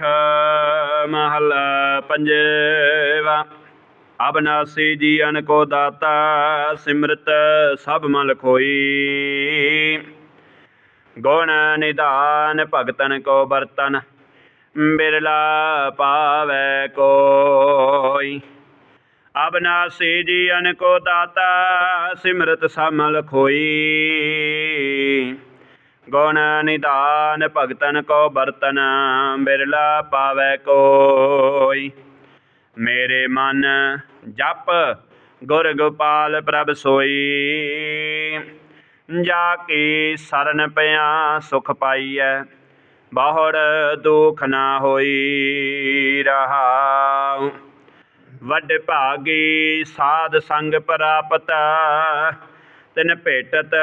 ਪਾਠ ਮਹਲਾ ਪੰਜਵਾ। ਅਬਨਾਸੀ ਜੀਵਨ ਕੋ ਦਾਤਾ, ਸਿਮਰਤ ਸਭ ਮਲ ਖੋਈ ਗੁਣ ਨਿਧਾਨ ਭਗਤਨ ਕੋ ਬਰਤਨ ਬਿਰਲਾ ਪਾਵੈ ਕੋਈ। ਅਬਨਾਸੀ ਜੀਵਨ ਕੋ ਦਾਤਾ, ਸਿਮਰਤ ਸਮਲ ਖੋਈ ਗੁਣ ਨਿਧਾਨ ਭਗਤਨ ਕੋ ਬਰਤਨ, ਬਿਰਲਾ ਪਾਵੈ ਕੋਈ। ਮੇਰੇ ਮਨ ਜਪ ਗੁਰ ਗੋਪਾਲ ਪ੍ਰਭ ਸੋਈ। ਜਾ ਕੇ ਸਰਨ ਪਿਆ ਸੁਖ ਪਾਈਐ, ਬਹੁੜ ਦੁਖ ਨਾ ਹੋਈ ਰਹਾਉ। ਵੱਡ ਭਾਗੀ ਸਾਧ ਸੰਗ ਪ੍ਰਾਪਤ ਤਿਨ ਭੇਟਤ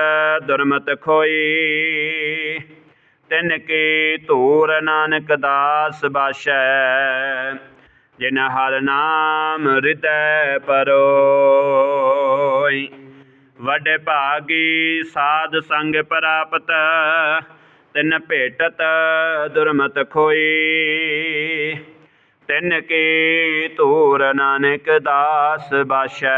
ਦੁਰਮਤ ਖੋਈ। ਤਿਨ ਕੀ ਧੂਰ ਨਾਨਕ ਦਾਸ ਬਾਸ਼ੈ, ਜਿਨ ਹਰ ਨਾਮ ਹਿਰਦੈ ਪਰੋਈ। ਵੱਡ ਭਾਗੀ ਸਾਧ ਸੰਗ ਪ੍ਰਾਪਤ, ਤਿਨ ਭੇਟਤ ਦੁਰਮਤ ਖੋਈ। ਤਿਨ ਕੀ ਧੂਰ ਨਾਨਕ ਦਾਸ ਬਾਸ਼ੈ